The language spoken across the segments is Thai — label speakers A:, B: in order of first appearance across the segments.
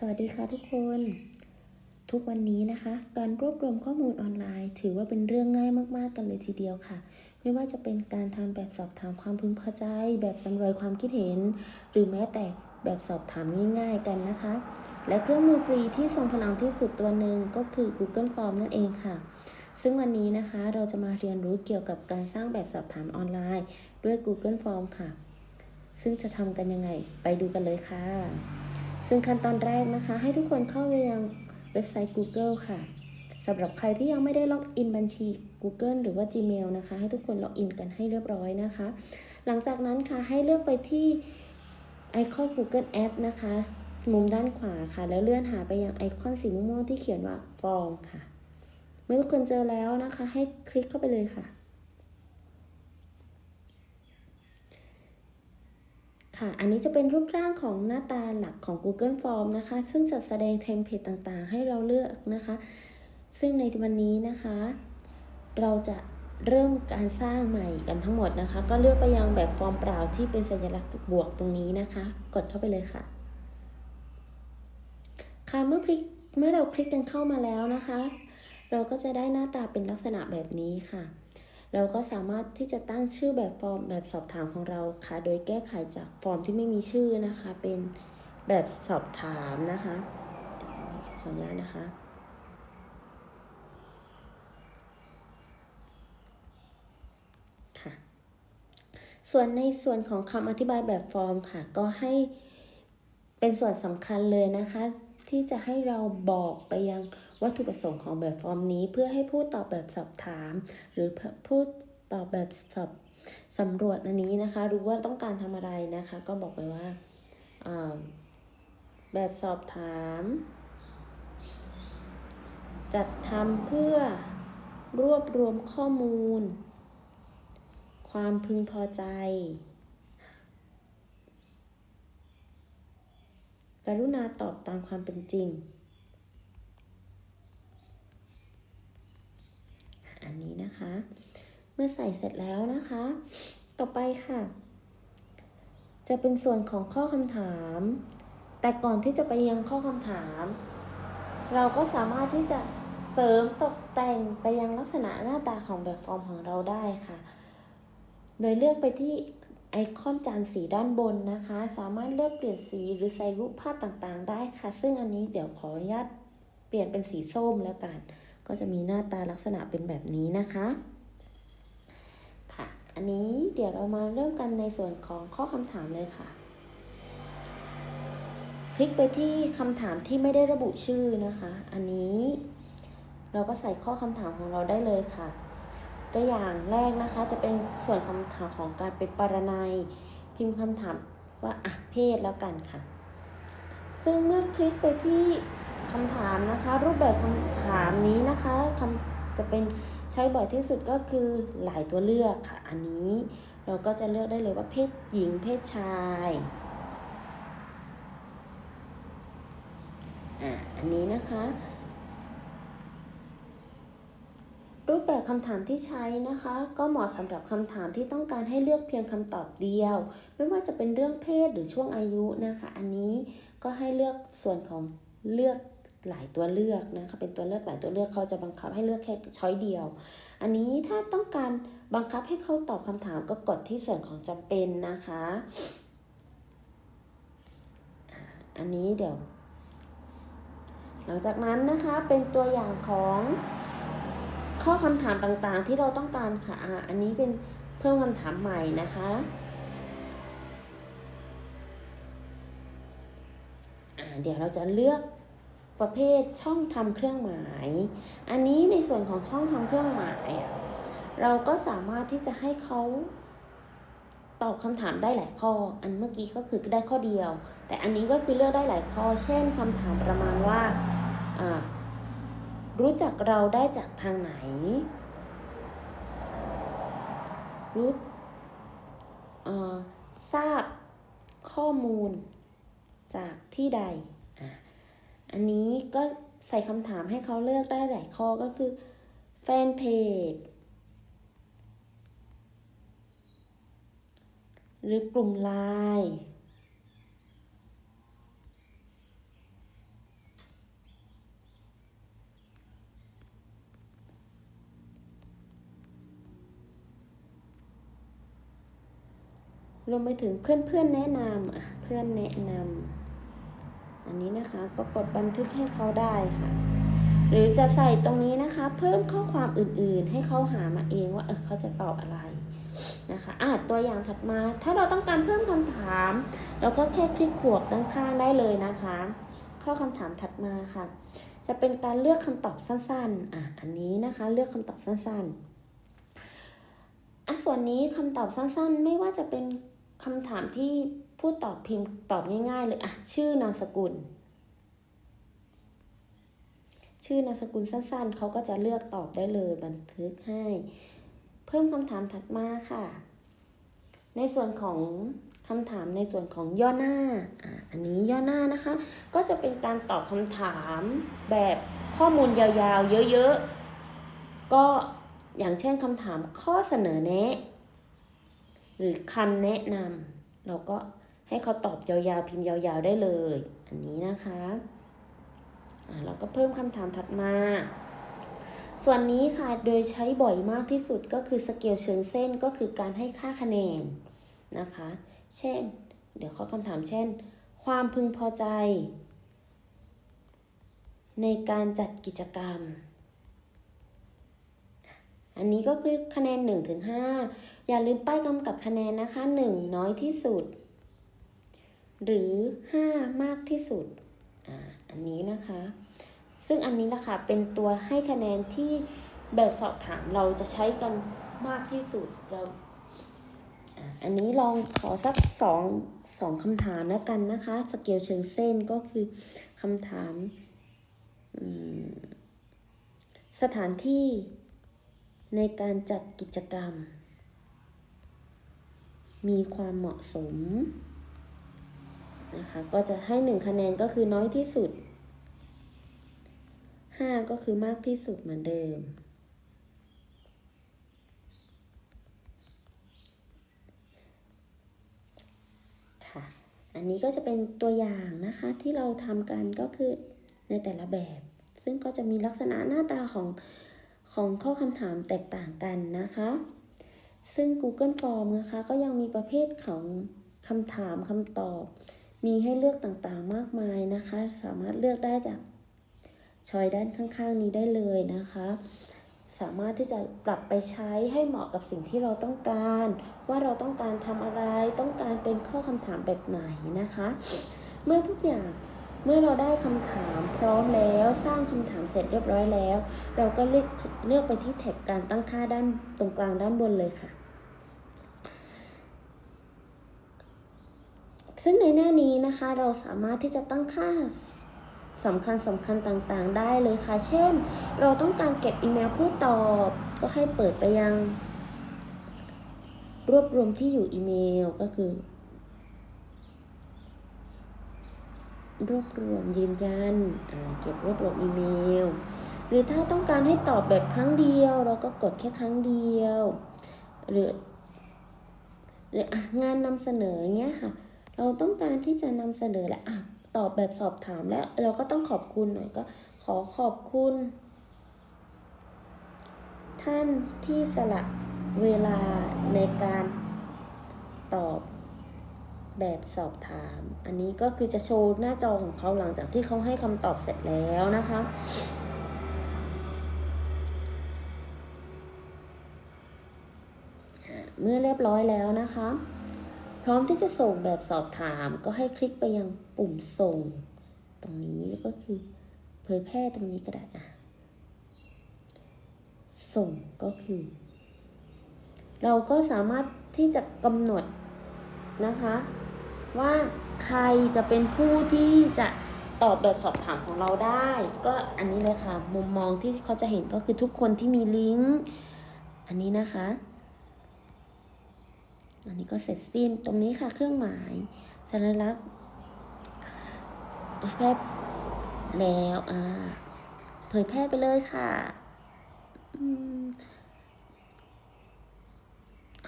A: สวัสดีค่ะทุกคน ทุกวันนี้นะคะ การรวบรวมข้อมูลออนไลน์ ถือว่าเป็นเรื่องง่ายมากๆกันเลยทีเดียวค่ะ ไม่ว่าจะเป็นการทำแบบสอบถามความพึงพอใจ แบบสำรวจความคิดเห็น หรือแม้แต่แบบสอบถามง่าย ๆ กันนะคะ และเครื่องมือฟรีที่ทรงพลังที่สุดตัวหนึ่งก็คือ Google Form นั่นเองค่ะ ซึ่งวันนี้นะคะเราจะมาเรียนรู้เกี่ยวกับการสร้างแบบสอบถามออนไลน์ ด้วย Google Form ค่ะ ซึ่งจะทำกันยังไง ไปดูกันเลยค่ะ ซึ่งขั้นตอนแรกนะคะ ให้ทุกคนเข้าไปยังเว็บไซต์ Google ค่ะสำหรับใครที่ยังไม่ได้ล็อกอินบัญชี Google หรือว่า Gmail นะคะ ให้ทุกคนล็อกอินกันให้เรียบร้อยนะคะ หลังจากนั้นค่ะให้เลือกไปที่ไอคอน Google App นะคะ มุมด้านขวาค่ะ แล้วเลื่อนหาไปยังไอคอนสีม่วงที่เขียนว่าฟองค่ะ เมื่อทุกคนเจอแล้วนะคะ ให้คลิกเข้าไปเลยค่ะ ค่ะ อันนี้จะเป็นรูปร่างของหน้าตาหลักของ Google Form นะคะ ซึ่งจะแสดงเทมเพลตต่างๆ ให้เราเลือกนะคะ ซึ่งในวันนี้นะคะ เราจะเริ่มการสร้างใหม่กันทั้งหมดนะคะ ก็เลือกไปยังแบบฟอร์มเปล่าที่เป็นสัญลักษณ์บวกตรงนี้นะคะ กดเข้าไปเลยค่ะ ค่ะเมื่อคลิกเมื่อเราคลิกกันเข้ามาแล้วนะคะ เราก็จะได้หน้าตาเป็นลักษณะแบบนี้ค่ะ เราก็สามารถที่จะตั้งชื่อแบบฟอร์มแบบสอบถามของเราค่ะ โดยแก้ไขจากฟอร์มที่ไม่มีชื่อนะคะ เป็นแบบสอบถามนะคะ ขออนุญาตนะคะค่ะ ส่วนในส่วนของคำอธิบายแบบฟอร์มค่ะ ก็ให้เป็นส่วนสำคัญเลยนะคะ ที่จะให้เราบอกไปยัง วัตถุประสงค์ของแบบฟอร์มนี้เพื่อให้ผู้ตอบแบบสอบถาม หรือผู้ตอบแบบสอบสำรวจอันนี้นะคะ รู้ว่าต้องการทำอะไรนะคะ ก็บอกไปว่าแบบสอบถาม จัดทำเพื่อรวบรวมข้อมูล ความพึงพอใจ กรุณาตอบตามความเป็นจริง อันนี้นะคะ เมื่อใส่เสร็จแล้วนะคะ ต่อไปค่ะ จะเป็นส่วนของข้อคำถาม แต่ก่อนที่จะไปยังข้อคำถาม เราก็สามารถที่จะเสริมตกแต่งไปยังลักษณะหน้าตาของแบบฟอร์มของเราได้ค่ะ โดยเลือกไปที่ไอคอนจานสีด้านบนนะคะ สามารถเลือกเปลี่ยนสีหรือใส่รูปภาพต่างๆ ได้ค่ะ ซึ่งอันนี้เดี๋ยวขออนุญาตเปลี่ยนเป็นสีส้มแล้วกัน ก็จะมีหน้าตาลักษณะเป็นแบบนี้นะคะค่ะ อันนี้เดี๋ยวเรามาเริ่มกันในส่วนของข้อคำถามเลยค่ะ คลิกไปที่คำถามที่ไม่ได้ระบุชื่อนะคะ อันนี้เราก็ใส่ข้อคำถามของเราได้เลยค่ะ ตัวอย่างแรกนะคะจะเป็นส่วนคำถามของการเป็นปรนัย พิมพ์คำถามว่าอะเพศแล้วกันค่ะ ซึ่งเมื่อคลิกไปที่ คำถามนะคะ รูปแบบคำถามนี้นะคะคำจะเป็นใช้บ่อยที่สุดก็คือหลายตัวเลือกค่ะ อันนี้เราก็จะเลือกได้เลยว่าเพศหญิงเพศชายอะอันนี้นะคะ รูปแบบคำถามที่ใช้นะคะ ก็เหมาะสำหรับคำถามที่ต้องการให้เลือกเพียงคำตอบเดียว ไม่ว่าจะเป็นเรื่องเพศหรือช่วงอายุนะคะ อันนี้ก็ให้เลือกส่วนของเลือก หลายตัวเลือกนะคะเป็นตัวเลือกหลายตัวเลือกเขาจะบังคับให้เลือกแค่ช้อยเดียว อันนี้ถ้าต้องการบังคับให้เขาตอบคำถามก็กดที่ส่วนของจำเป็นนะคะ อันนี้เดี๋ยว หลังจากนั้นนะคะเป็นตัวอย่างของข้อคำถามต่างๆ ที่เราต้องการค่ะอันนี้เป็นเพิ่มคำถามใหม่นะคะเดี๋ยวเราจะเลือก ประเภทช่องทำเครื่องหมาย อันนี้ในส่วนของช่องทำเครื่องหมายเราก็สามารถที่จะให้เขาตอบคำถามได้หลายข้อ อันเมื่อกี้ก็คือได้ข้อเดียว แต่อันนี้ก็คือเลือกได้หลายข้อ เช่นคำถามประมาณว่า รู้จักเราได้จากทางไหน รู้ทราบข้อมูลจากที่ใด อันนี้ ก็ใส่คำถามให้เขาเลือกได้หลายข้อก็คือแฟนเพจหรือกลุ่มไลน์รวมไปถึงเพื่อนๆแนะนำอะเพื่อนแนะนำ อันนี้นะคะก็กดบันทึกให้เขาได้ค่ะ หรือจะใส่ตรงนี้นะคะ เพิ่มข้อความอื่นๆ ให้เขาหามาเองว่าเออเขาจะตอบอะไรนะคะอะตัวอย่างถัดมาถ้าเราต้องการเพิ่มคำถาม เราก็แค่คลิกบวกด้านข้างได้เลยนะคะ ข้อคำถามถัดมาค่ะ จะเป็นการเลือกคำตอบสั้นๆอะอันนี้นะคะเลือกคำตอบสั้นๆอะส่วนนี้คำตอบสั้นๆ ไม่ว่าจะเป็นคำถามที่ ผู้ตอบพิมพ์ตอบง่าย ๆ เลยอะชื่อนามสกุล ชื่อนามสกุลสั้นๆ เขาก็จะเลือกตอบได้เลยบันทึกให้ เพิ่มคำถามถัดมาค่ะ ในส่วนของคำถามในส่วนของย่อหน้าอะอันนี้ย่อหน้านะคะ ก็จะเป็นการตอบคำถามแบบข้อมูลยาวๆ เยอะๆ ก็อย่างเช่นคำถามข้อเสนอแนะ หรือคำแนะนำเราก็ ให้เขาตอบยาวๆ พิมพ์ยาวๆได้เลย อันนี้นะคะอะเราก็เพิ่มคำถามถัดมา ส่วนนี้ค่ะโดยใช้บ่อยมากที่สุดก็คือสเกลเชิงเส้นก็คือการให้ค่าคะแนนนะคะ เช่น เดี๋ยวข้อคำถามเช่น ความพึงพอใจ ในการจัดกิจกรรม อันนี้ก็คือคะแนน1ถึง5อย่าลืมป้ายกำกับคะแนนนะคะ 1 น้อยที่สุด หรือ 5 มากที่สุดออันนี้นะคะ ซึ่งอันนี้นะคะเป็นตัวให้คะแนนที่แบบสอบถามเราจะใช้กันมากที่สุดเราอันนี้ลองขอสักสองสองคำถามแล้วกันนะคะ สเกลเชิงเส้นก็คือคำถาม สถานที่ในการจัดกิจกรรม มีความเหมาะสม นะคะ ก็จะให้หนึ่งคะแนนก็คือน้อยที่สุด 5 ก็คือมากที่สุดเหมือนเดิม ค่ะ อันนี้ก็จะเป็นตัวอย่างนะคะที่เราทำกันก็คือในแต่ละแบบ ซึ่งก็จะมีลักษณะหน้าตาของของข้อคำถามแตกต่างกันนะคะ ซึ่ง Google Form นะคะ ก็ยังมีประเภทของคำถามคำตอบ มีให้เลือกต่างๆมากมายนะคะ สามารถเลือกได้จากชอยด้านข้างๆนี้ได้เลยนะคะ สามารถที่จะปรับไปใช้ให้เหมาะกับสิ่งที่เราต้องการ ว่าเราต้องการทำอะไร ต้องการเป็นข้อคำถามแบบไหนนะคะ เมื่อทุกอย่างเมื่อเราได้คำถามพร้อมแล้วสร้างคำถามเสร็จเรียบร้อยแล้ว เราก็เลือกเลือกไปที่แท็บการตั้งค่าด้านตรงกลางด้านบนเลยค่ะ ซึ่งในหน้านี้นะคะเราสามารถที่จะตั้งค่าสำคัญสำคัญต่างๆ ได้เลยค่ะ เช่น เราต้องการเก็บอีเมลผู้ตอบ ก็ให้เปิดไปยัง รวบรวมที่อยู่อีเมลก็คือ รวบรวมยืนยันเก็บรวบรวมอีเมล หรือถ้าต้องการให้ตอบแบบครั้งเดียว เราก็กดแค่ครั้งเดียว หรือหรืองานนำเสนอเงี้ยค่ะ เราต้องการที่จะนำเสนอและอะตอบแบบสอบถามแล้ว เราก็ต้องขอบคุณหน่อยก็ขอขอบคุณ ท่านที่สละเวลาในการตอบแบบสอบถาม อันนี้ก็คือจะโชว์หน้าจอของเขาหลังจากที่เขาให้คำตอบเสร็จแล้วนะคะ เมื่อเรียบร้อยแล้วนะคะ พร้อมที่จะส่งแบบสอบถามก็ให้คลิกไปยังปุ่มส่ง ตรงนี้แล้วก็คือเผยแพร่ตรงนี้ก็ได้อะส่งก็คือ เราก็สามารถที่จะกำหนดนะคะ ว่าใครจะเป็นผู้ที่จะตอบแบบสอบถามของเราได้ ก็อันนี้เลยค่ะ มุมมองที่เขาจะเห็นก็คือทุกคนที่มีลิงก์ อันนี้นะคะ อันนี้ก็เสร็จสิ้นตรงนี้ค่ะเครื่องหมายสัญลักษณ์เผยแพร่แล้วอ่าเผยแพร่ไปเลยค่ะ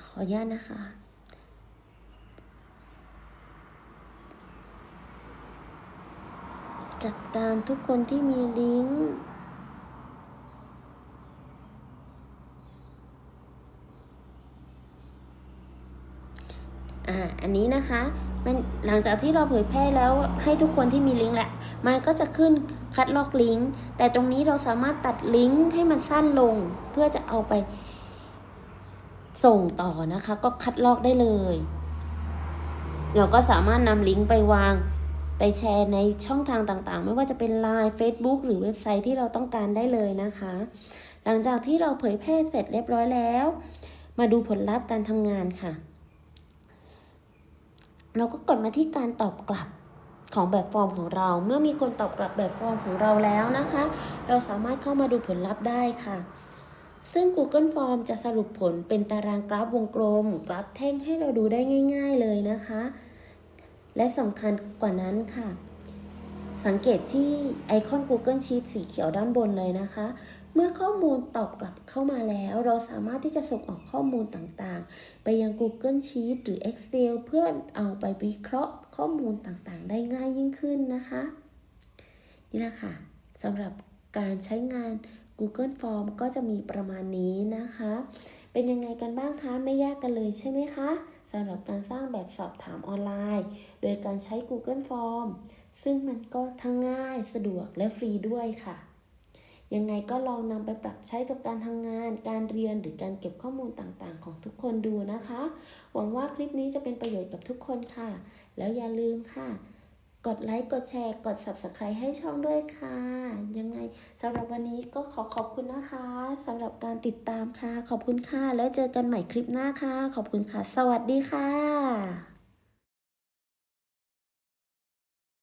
A: ขออนุญาตนะคะจัดการทุกคนที่มีลิงก์ อ่าอันนี้นะคะมันหลังจากที่เราเผยแพร่แล้วให้ทุกคนที่มีลิงก์แหละมันก็จะขึ้นคัดลอกลิงก์แต่ตรงนี้เราสามารถตัดลิงก์ให้มันสั้นลง เพื่อจะเอาไปส่งต่อนะคะ ก็คัดลอกได้เลย เราก็สามารถนำลิงก์ไปวางไปแชร์ในช่องทางต่างๆ ไม่ว่าจะเป็น Line Facebook หรือเว็บไซต์ที่เราต้องการได้เลยนะคะ หลังจากที่เราเผยแพร่เสร็จเรียบร้อยแล้ว มาดูผลลัพธ์การทำงานค่ะ เราก็กดมาที่การตอบกลับของแบบฟอร์มของเรา เมื่อมีคนตอบกลับแบบฟอร์มของเราแล้วนะคะ เราสามารถเข้ามาดูผลลัพธ์ได้ค่ะ ซึ่ง Google Form จะสรุปผลเป็นตารางกราฟวงกลม กราฟแท่งให้เราดูได้ง่าย ๆเลยนะคะ และสำคัญกว่านั้นค่ะ สังเกตที่ไอคอน Google Sheet สีเขียวด้านบนเลยนะคะ มื่อข้อมูลตอบกลับเข้ามาแล้ว เราสามารถที่จะส่งออกข้อมูลต่างๆ ไปยัง Google Sheet หรือ Excel เพื่อเอาไปวิเคราะห์ข้อมูลต่างๆ ได้ง่ายยิ่งขึ้นนะคะ นี่แหละค่ะสำหรับการใช้งาน Google Form ก็จะมีประมาณนี้นะคะ เป็นยังไงกันบ้างคะ ไม่ยากกันเลยใช่ไหมคะสำหรับการสร้างแบบสอบถามออนไลน์ โดยการใช้ Google Form ซึ่งมันก็ทั้งง่ายสะดวกและฟรีด้วยค่ะ ยังไงก็ลองนำไปปรับใช้กับการทำงาน การเรียนหรือการเก็บข้อมูลต่างๆ ของทุกคนดูนะคะ หวังว่าคลิปนี้จะเป็นประโยชน์กับทุกคนค่ะ แล้วอย่าลืมค่ะ กดไลค์ กดแชร์ กด Subscribe ให้ช่องด้วยค่ะ ยังไงสำหรับวันนี้ก็ขอขอบคุณนะคะสำหรับการติดตามค่ะ ขอบคุณค่ะ แล้วเจอกันใหม่คลิปหน้าค่ะ ขอบคุณค่ะ สวัสดีค่ะ